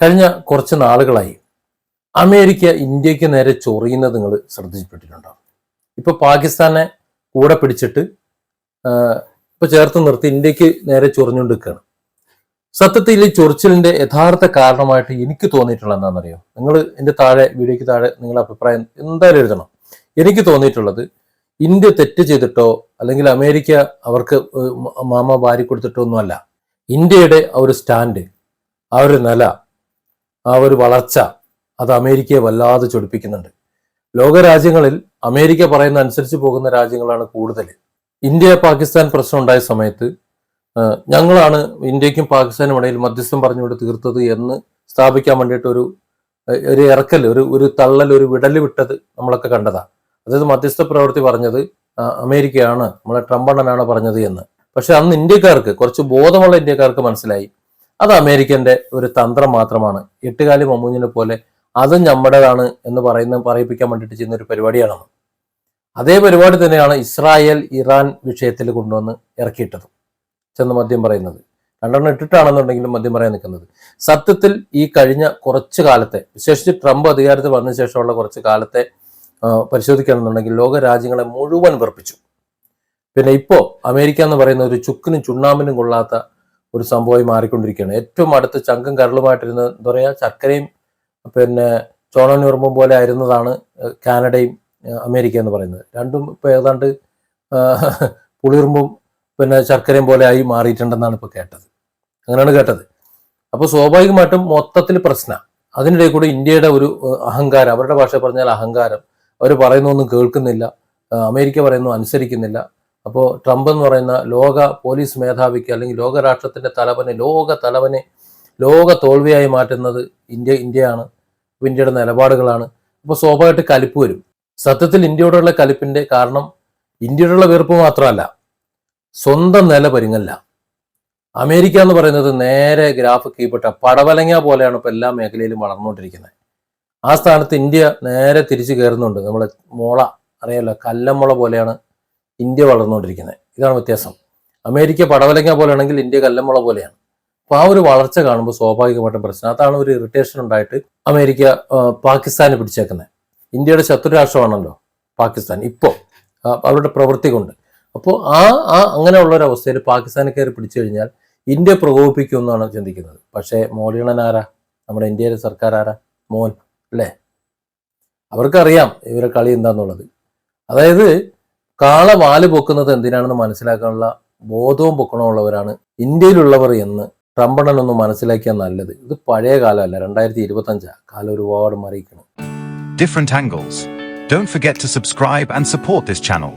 കഴിഞ്ഞ കുറച്ച് നാളുകളായി അമേരിക്ക ഇന്ത്യയ്ക്ക് നേരെ ചൊറിയുന്നത് നിങ്ങൾ ശ്രദ്ധിച്ചിട്ടുണ്ടോ ഇപ്പൊ പാകിസ്ഥാനെ കൂടെ പിടിച്ചിട്ട് ഇപ്പൊ ചേർത്ത് നിർത്തി ഇന്ത്യയ്ക്ക് നേരെ ചൊറിഞ്ഞുകൊണ്ട് നിൽക്കുകയാണ് സത്യത്തിൽ ഈ ചൊറിച്ചിലിന്റെ യഥാർത്ഥ കാരണമായിട്ട് എനിക്ക് തോന്നിയിട്ടുള്ള എന്താണെന്നറിയോ? നിങ്ങൾ എന്റെ താഴെ വീഡിയോയ്ക്ക് താഴെ നിങ്ങളുടെ അഭിപ്രായം എന്തായാലും എഴുതണം. എനിക്ക് തോന്നിയിട്ടുള്ളത് ഇന്ത്യ തെറ്റ് ചെയ്തിട്ടോ അല്ലെങ്കിൽ അമേരിക്ക അവർക്ക് മാമ വാരി കൊടുത്തിട്ടോ ഒന്നുമല്ല. ഇന്ത്യയുടെ ആ ഒരു സ്റ്റാൻഡ് ആ ഒരു നില ആ ഒരു വളർച്ച അത് അമേരിക്കയെ വല്ലാതെ ചൊടിപ്പിക്കുന്നുണ്ട്. ലോകരാജ്യങ്ങളിൽ അമേരിക്ക പറയുന്ന അനുസരിച്ച് പോകുന്ന രാജ്യങ്ങളാണ് കൂടുതൽ. ഇന്ത്യ പാകിസ്ഥാൻ പ്രശ്നം ഉണ്ടായ സമയത്ത് ഞങ്ങളാണ് ഇന്ത്യക്കും പാകിസ്ഥാനും ഇടയിൽ മധ്യസ്ഥം പറഞ്ഞുകൊണ്ട് തീർത്തത് എന്ന് സ്ഥാപിക്കാൻ വേണ്ടിയിട്ട് ഒരു ഒരു ഇറക്കൽ ഒരു ഒരു തള്ളൽ ഒരു വിടൽ വിട്ടത് നമ്മളൊക്കെ കണ്ടതാണ്. അതായത് മധ്യസ്ഥ പ്രവൃത്തി പറഞ്ഞത് അമേരിക്കയാണ് നമ്മളെ ട്രംപ് അണ്ണനാണ് പറഞ്ഞത് എന്ന്. പക്ഷെ അന്ന് ഇന്ത്യക്കാർക്ക് കുറച്ച് ബോധമുള്ള ഇന്ത്യക്കാർക്ക് മനസ്സിലായി. അത് അമേരിക്കന്റെ ഒരു തന്ത്രം മാത്രമാണ്. എട്ടുകാലി മമ്മൂഞ്ഞിനെ പോലെ അതും നമ്മുടേതാണ് എന്ന് പറയുന്ന പറയിപ്പിക്കാൻ വേണ്ടിയിട്ട് ചെയ്യുന്ന ഒരു പരിപാടിയാണ് അതേ. പരിപാടി തന്നെയാണ് ഇസ്രായേൽ ഇറാൻ വിഷയത്തിൽ കൊണ്ടുവന്ന് ഇറക്കിയിട്ടത്. ചെന്ന് മദ്യം പറയുന്നത്. രണ്ടെണ്ണം ഇട്ടിട്ടാണെന്നുണ്ടെങ്കിലും മദ്യം പറയാൻ നിൽക്കുന്നത്. സത്യത്തിൽ ഈ കഴിഞ്ഞ കുറച്ച് കാലത്തെ വിശേഷിച്ച് ട്രംപ് അധികാരത്തിൽ വന്ന ശേഷമുള്ള കുറച്ച് കാലത്തെ പരിശോധിക്കണമെന്നുണ്ടെങ്കിൽ ലോക രാജ്യങ്ങളെ മുഴുവൻ വെറുപ്പിച്ചു. പിന്നെ ഇപ്പോൾ അമേരിക്ക എന്ന് പറയുന്ന ഒരു ചുക്കിനും ചുണ്ണാമ്പിനും കൊള്ളാത്ത ഒരു സംഭവമായി മാറിക്കൊണ്ടിരിക്കുകയാണ്. ഏറ്റവും അടുത്ത് ചങ്കും കരളുമായിട്ടിരുന്ന എന്താ പറയുക ചക്കരയും പിന്നെ ചോണനുറുമ്പും പോലെ ആയിരുന്നതാണ് കാനഡയും അമേരിക്ക എന്ന് പറയുന്നത്. രണ്ടും ഇപ്പോൾ ഏതാണ്ട് പുളിയുറുമ്പും പിന്നെ ശർക്കരയും പോലെ ആയി മാറിയിട്ടുണ്ടെന്നാണ് ഇപ്പോൾ കേട്ടത്. അങ്ങനെയാണ് കേട്ടത്. അപ്പോൾ സ്വാഭാവികമായിട്ടും മൊത്തത്തിൽ പ്രശ്നം. അതിനിടയിൽ കൂടെ ഇന്ത്യയുടെ ഒരു അഹങ്കാരം അവരുടെ ഭാഷ പറഞ്ഞാൽ അഹങ്കാരം. അവർ പറയുന്നൊന്നും കേൾക്കുന്നില്ല. അമേരിക്ക പറയുന്നു അനുസരിക്കുന്നില്ല. അപ്പോൾ ട്രംപ് എന്ന് പറയുന്ന ലോക പോലീസ് മേധാവിക്ക് അല്ലെങ്കിൽ ലോകരാഷ്ട്രത്തിന്റെ തലവനെ ലോക തലവനെ ലോക തോൽവിയായി മാറ്റുന്നത് ഇന്ത്യ ഇന്ത്യയാണ്. ഇന്ത്യയുടെ നിലപാടുകളാണ്. അപ്പോൾ സ്വാഭാവികമായിട്ട് കലിപ്പ് വരും. സത്യത്തിൽ ഇന്ത്യയോടുള്ള കലിപ്പിന്റെ കാരണം ഇന്ത്യയോടുള്ള വെറുപ്പ് മാത്രമല്ല സ്വന്തം നില പരിങ്ങല്ല. അമേരിക്ക എന്ന് പറയുന്നത് നേരെ ഗ്രാഫ് കീപ്പെട്ട പടവലങ്ങ പോലെയാണ് ഇപ്പോൾ എല്ലാ മേഖലയിലും വളർന്നുകൊണ്ടിരിക്കുന്നത്. ആ സ്ഥാനത്ത് ഇന്ത്യ നേരെ തിരിച്ചു കയറുന്നുണ്ട്. നമ്മളെ മുള അറിയാലോ കല്ലമുള പോലെയാണ് ഇന്ത്യ വളർന്നുകൊണ്ടിരിക്കുന്നത്. ഇതാണ് വ്യത്യാസം. അമേരിക്ക പടവലങ്ങ പോലെയാണെങ്കിൽ ഇന്ത്യ കല്ലമുള പോലെയാണ്. അപ്പോൾ ആ ഒരു വളർച്ച കാണുമ്പോൾ സ്വാഭാവികമായിട്ടും പ്രശ്നം. അതാണ് ഒരു ഇറിറ്റേഷൻ ഉണ്ടായിട്ട് അമേരിക്ക പാകിസ്ഥാനെ പിടിച്ചേക്കുന്നത്. ഇന്ത്യയുടെ ശത്രു രാഷ്ട്രമാണല്ലോ പാകിസ്ഥാൻ ഇപ്പോൾ അവരുടെ പ്രവൃത്തി കൊണ്ട്. അപ്പോൾ ആ ആ അങ്ങനെയുള്ള ഒരു അവസ്ഥയിൽ പാകിസ്ഥാനെ കയറി പിടിച്ചു കഴിഞ്ഞാൽ ഇന്ത്യ പ്രകോപിപ്പിക്കുമെന്നാണ് ചിന്തിക്കുന്നത്. പക്ഷേ മോലിയണൻ ആരാ? നമ്മുടെ ഇന്ത്യയിലെ സർക്കാർ ആരാ? മോൻ അല്ലേ? അവർക്കറിയാം ഇവരെ കളി എന്താന്നുള്ളത്. അതായത് കാള വാൽ പൊക്കുന്നത് എന്തിനാണെന്ന് മനസ്സിലാക്കാനുള്ള ബോധവും പൊക്കണമുള്ളവരാണ് ഇന്ത്യയിലുള്ളവർ എന്ന് ട്രംപണനൊന്ന് മനസ്സിലാക്കിയാൽ നല്ലത് ഇത് പഴയ കാലമല്ല രണ്ടായിരത്തി ഇരുപത്തി അഞ്ചാ കാലം ഒരുപാട് മറിയിക്കണം different angles. Don't forget to subscribe and support this channel.